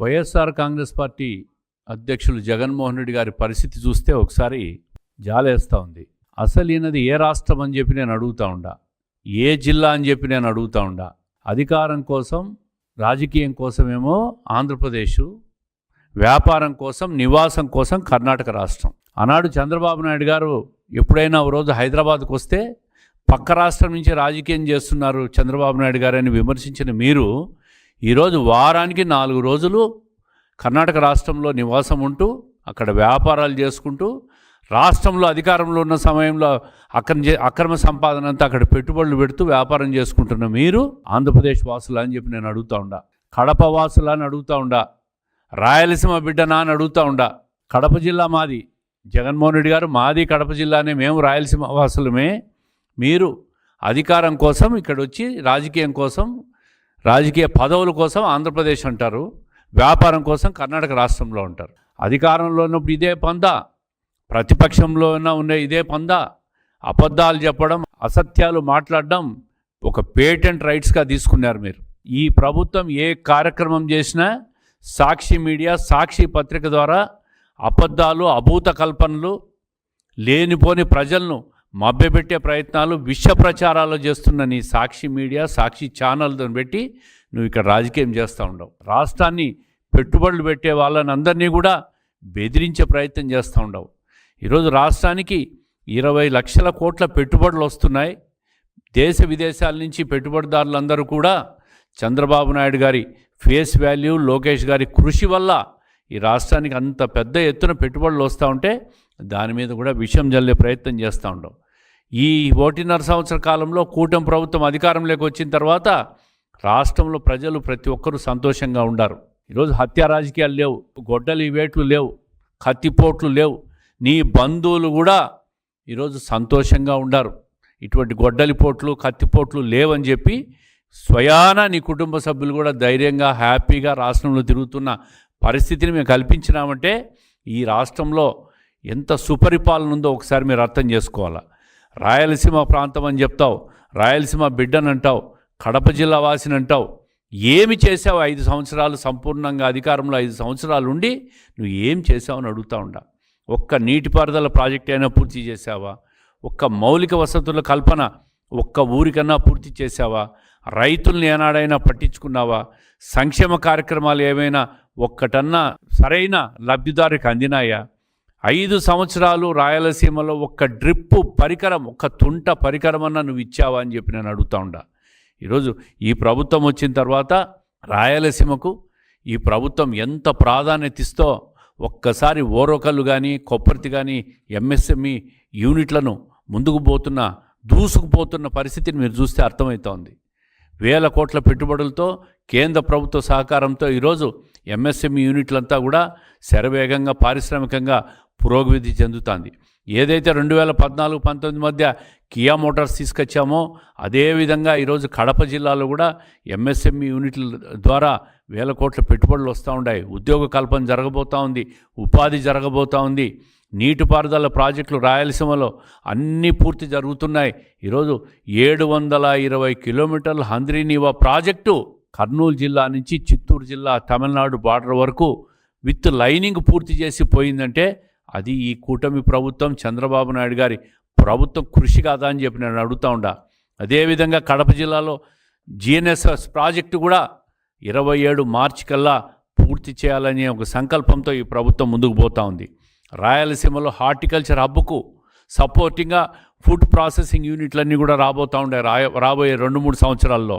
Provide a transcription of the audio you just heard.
YSR Congress party అధ్యక్షులు జగన్మోహన్ రెడ్డి గారి పరిస్థితి చూస్తే ఒకసారి జాలేస్తూ ఉంది. అసలు ఈయనది ఏ రాష్ట్రం అని చెప్పి నేను అడుగుతా ఉండా. ఏ జిల్లా అని చెప్పి నేను అడుగుతా ఉండా. అధికారం కోసం రాజకీయం కోసమేమో ఆంధ్రప్రదేశ్ వ్యాపారం కోసం నివాసం కోసం కర్ణాటక రాష్ట్రం. ఆనాడు చంద్రబాబు నాయుడు గారు ఎప్పుడైనా ఓ రోజు హైదరాబాద్కు వస్తే పక్క రాష్ట్రం నుంచి రాజకీయం చేస్తున్నారు చంద్రబాబు నాయుడు గారని విమర్శించిన మీరు ఈరోజు వారానికి నాలుగు రోజులు కర్ణాటక రాష్ట్రంలో నివాసం ఉంటూ అక్కడ వ్యాపారాలు చేసుకుంటూ రాష్ట్రంలో అధికారంలో ఉన్న సమయంలో అక్రమ అక్రమ సంపాదన అంతా అక్కడ పెట్టుబడులు పెడుతూ వ్యాపారం చేసుకుంటున్న మీరు ఆంధ్రప్రదేశ్ వాసులా అని చెప్పి నేను అడుగుతా ఉండా. కడప వాసులా అని అడుగుతా ఉండా. రాయలసీమ బిడ్డనా అని అడుగుతా ఉండా. కడప జిల్లా మాది. జగన్మోహన్ రెడ్డి గారు మాది కడప జిల్లానే మేము రాయలసీమ వాసులమే. మీరు అధికారం కోసం ఇక్కడ వచ్చి రాజకీయం కోసం రాజకీయ పదవుల కోసం ఆంధ్రప్రదేశ్ అంటారు వ్యాపారం కోసం కర్ణాటక రాష్ట్రంలో ఉంటారు అధికారంలో ఉన్నప్పుడు ఇదే పంద ప్రతిపక్షంలో ఉన్న ఇదే పంద. అబద్ధాలు చెప్పడం అసత్యాలు మాట్లాడడం ఒక పేటెంట్ రైట్స్గా తీసుకున్నారు మీరు. ఈ ప్రభుత్వం ఏ కార్యక్రమం చేసినా సాక్షి మీడియా సాక్షి పత్రిక ద్వారా అబద్ధాలు అభూత కల్పనలు లేనిపోని ప్రజలను మభ్యపెట్టే ప్రయత్నాలు విష ప్రచారాలు చేస్తున్న నీ సాక్షి మీడియా సాక్షి ఛానల్తో పెట్టి నువ్వు ఇక్కడ రాజకీయం చేస్తూ ఉండవు. రాష్ట్రాన్ని పెట్టుబడులు పెట్టే వాళ్ళని అందరినీ కూడా బెదిరించే ప్రయత్నం చేస్తూ ఉండవు. ఈరోజు రాష్ట్రానికి ఇరవై లక్షల కోట్ల పెట్టుబడులు వస్తున్నాయి. దేశ విదేశాల నుంచి పెట్టుబడిదారులందరూ కూడా చంద్రబాబు నాయుడు గారి ఫేస్ వాల్యూ లోకేష్ గారి కృషి వల్ల ఈ రాష్ట్రానికి అంత పెద్ద ఎత్తున పెట్టుబడులు వస్తూ ఉంటే దాని మీద కూడా విషయం జల్లే ప్రయత్నం చేస్తూ ఉండవు ఈ ఒకటిన్నర సంవత్సర కాలంలో కూటమి ప్రభుత్వం అధికారంలోకి వచ్చిన తర్వాత రాష్ట్రంలో ప్రజలు ప్రతి ఒక్కరూ సంతోషంగా ఉండారు. ఈరోజు హత్య రాజకీయాలు లేవు గొడ్డలి వేట్లు లేవు కత్తిపోట్లు లేవు. నీ బంధువులు కూడా ఈరోజు సంతోషంగా ఉండారు. ఇటువంటి గొడ్డలి పోట్లు కత్తిపోట్లు లేవని చెప్పి స్వయాన నీ కుటుంబ సభ్యులు కూడా ధైర్యంగా హ్యాపీగా రాష్ట్రంలో తిరుగుతున్న పరిస్థితిని మేము కల్పించినామంటే ఈ రాష్ట్రంలో ఎంత సుపరిపాలన ఉందో ఒకసారి మీరు అర్థం చేసుకోవాలా? రాయలసీమ ప్రాంతం అని చెప్తావు రాయలసీమ బిడ్డని అంటావు కడప జిల్లా వాసిని అంటావు ఏమి చేసావు ఐదు సంవత్సరాలు సంపూర్ణంగా అధికారంలో ఐదు సంవత్సరాలు ఉండి నువ్వు ఏం చేసావని అడుగుతా ఉండా. ఒక్క నీటిపారుదల ప్రాజెక్ట్ అయినా పూర్తి చేసావా? ఒక్క మౌలిక వసతుల కల్పన ఒక్క ఊరికన్నా పూర్తి చేసావా? రైతుల్ని ఏనాడైనా పట్టించుకున్నావా? సంక్షేమ కార్యక్రమాలు ఏమైనా ఒక్కటన్నా సరైన లబ్ధిదారికి అందినాయా? ఐదు సంవత్సరాలు రాయలసీమలో ఒక్క డ్రిప్పు పరికరం ఒక్క తుంట పరికరం అన్నా నువ్వు ఇచ్చావా అని చెప్పి నేను అడుగుతా ఉండా. ఈరోజు ఈ ప్రభుత్వం వచ్చిన తర్వాత రాయలసీమకు ఈ ప్రభుత్వం ఎంత ప్రాధాన్యత ఇస్తో ఒక్కసారి ఓరోకల్లు కానీ కొప్పర్తి కానీ ఎంఎస్ఎంఈ యూనిట్లను ముందుకు పోతున్న దూసుకుపోతున్న పరిస్థితిని మీరు చూస్తే అర్థమవుతోంది. వేల కోట్ల పెట్టుబడులతో కేంద్ర ప్రభుత్వ సహకారంతో ఈరోజు ఎంఎస్ఎంఈ యూనిట్లంతా కూడా శరవేగంగా పారిశ్రామికంగా పురోగతి చెందుతుంది. ఏదైతే రెండు వేల పద్నాలుగు పంతొమ్మిది మధ్య కియా మోటార్స్ తీసుకొచ్చామో అదేవిధంగా ఈరోజు కడప జిల్లాలో కూడా ఎంఎస్ఎంఈ యూనిట్ల ద్వారా వేల కోట్ల పెట్టుబడులు వస్తూ ఉన్నాయి ఉద్యోగ కల్పన జరగబోతూ ఉంది ఉపాధి జరగబోతూ ఉంది. నీటిపారుదల ప్రాజెక్టులు రాయలసీమలో అన్నీ పూర్తి జరుగుతున్నాయి. ఈరోజు ఏడు వందల ఇరవై కిలోమీటర్ల హంద్రీనీవా ప్రాజెక్టు కర్నూలు జిల్లా నుంచి చిత్తూరు జిల్లా తమిళనాడు బార్డర్ వరకు విత్ లైనింగ్ పూర్తి చేసి పోయిందంటే అది ఈ కూటమి ప్రభుత్వం చంద్రబాబు నాయుడు గారి ప్రభుత్వం కృషి కాదా అని చెప్పి నేను అడుగుతా ఉండా. అదేవిధంగా కడప జిల్లాలో జిఎన్ఎస్ఎస్ ప్రాజెక్టు కూడా ఇరవై ఏడు మార్చి కల్లా పూర్తి చేయాలనే ఒక సంకల్పంతో ఈ ప్రభుత్వం ముందుకు పోతా ఉంది. రాయలసీమలో హార్టికల్చర్ హబ్కు సపోర్టింగ్గా ఫుడ్ ప్రాసెసింగ్ యూనిట్లన్నీ కూడా రాబోతూ ఉండే రాయ రాబోయే రెండు మూడు సంవత్సరాల్లో.